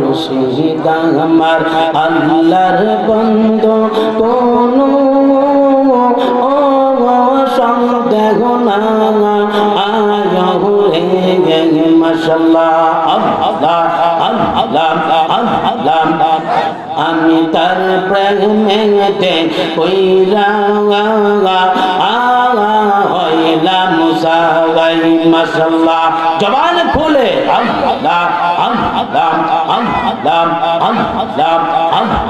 মুর্শিদ আমার আল্লাহর বন্ধু কোন সন্দেহ না। আমি তার প্রেমেতে কইরা হইলাম মুসাগাই মাশাল্লাহ জবান খুলে আল্লাহ আল্লাহ আল্লাহ আল্লাহ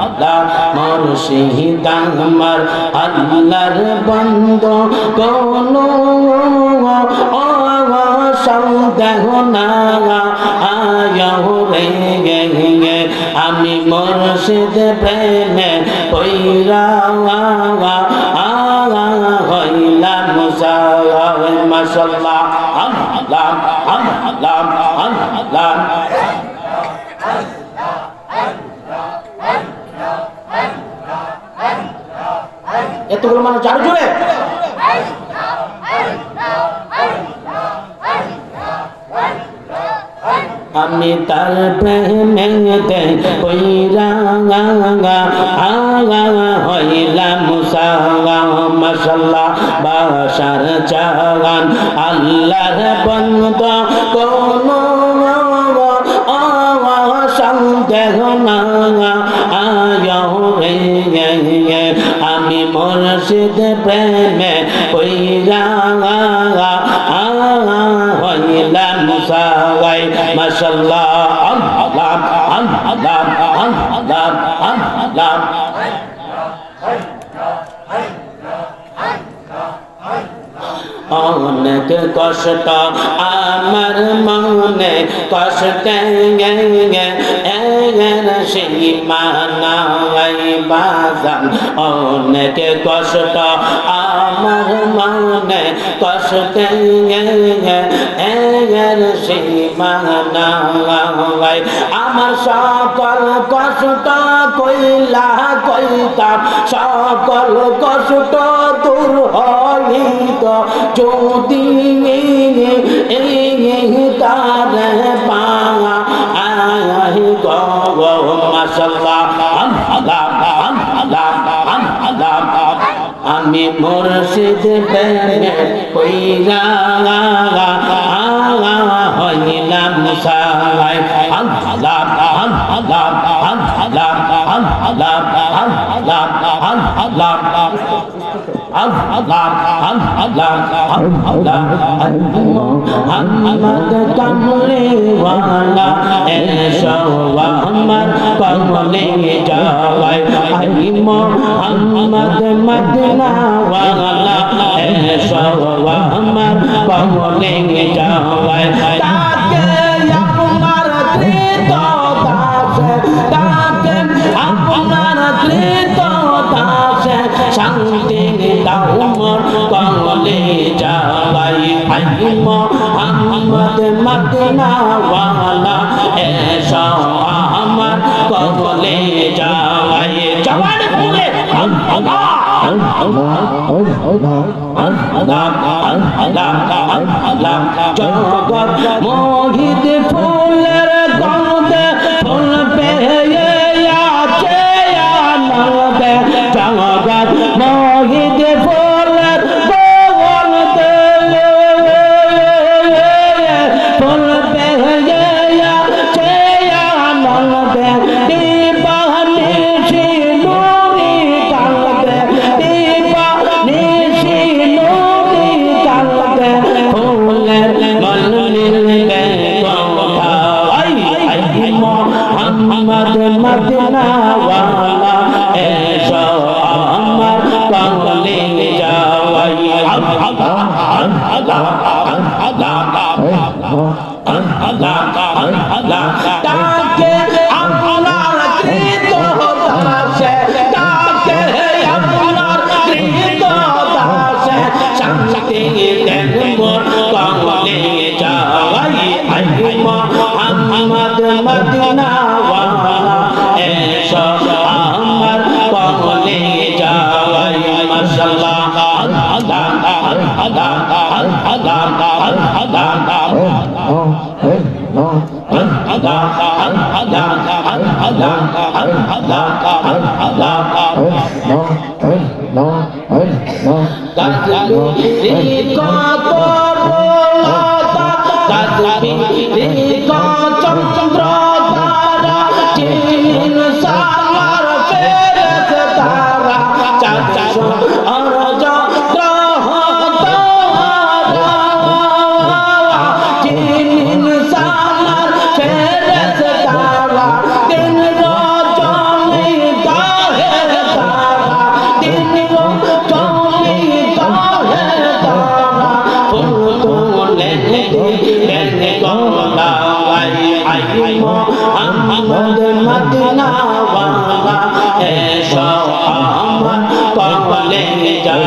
আল্লাহ মুর্শিদ আমার আল্লাহর বন্ধ। কোন সন্দেহ না আয় রে গে আমি মুর্শিদ প্রেমে আগা হইলাম মুসাগাই মাশাল্লাহ আল্লাহ আল্লাহ আল্লাহ এতগুলো মানুষ চারু জুড়ে আমি তার প্রেমেতে কইরা আগা হইলাম মুসাগা মশাল্লাহ বাসার চাগান আল্লাহর বন্ধ কোন সন্দেহ না মুর্শিদ প্রেমে আল্লাহ অনেক কষ্ট আমার মনে কষ্ট সীমানাই বাজান। অনেক কষ্ট আমার মনে কষ্ট এর সীমানাই আমার সকল কষ্ট কইলা কইতাম, সকল কষ্ট দূর হইত। যদি তার মুর্শিদ প্রেমে কইরা হইলাম সালাই আল্লাহ আল্লাহ আল্লাহ আল্লাহ আল্লাহ মোহাম্মদ কমলে ওয়ালা এসো আমার কমলে যাওয়াই আই মোহাম্মদ মদিনা ওয়ালা এসো আমার কমলে যাওয়াই তাকে আপনার কৃত দাসে তাকে আপনার কৃত দাসে শান্তি দাও মোর কমলে জগৎ মোহিত ফুলের তাকে আপনার কৃত দাসে তাকে আপনার কৃত দাসে শান্তি দেন মোর চন্দ্র কবলে যাই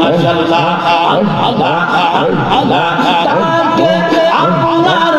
মাশাআল্লাহ আল্লাহ আল্লাহ তাকে আপনার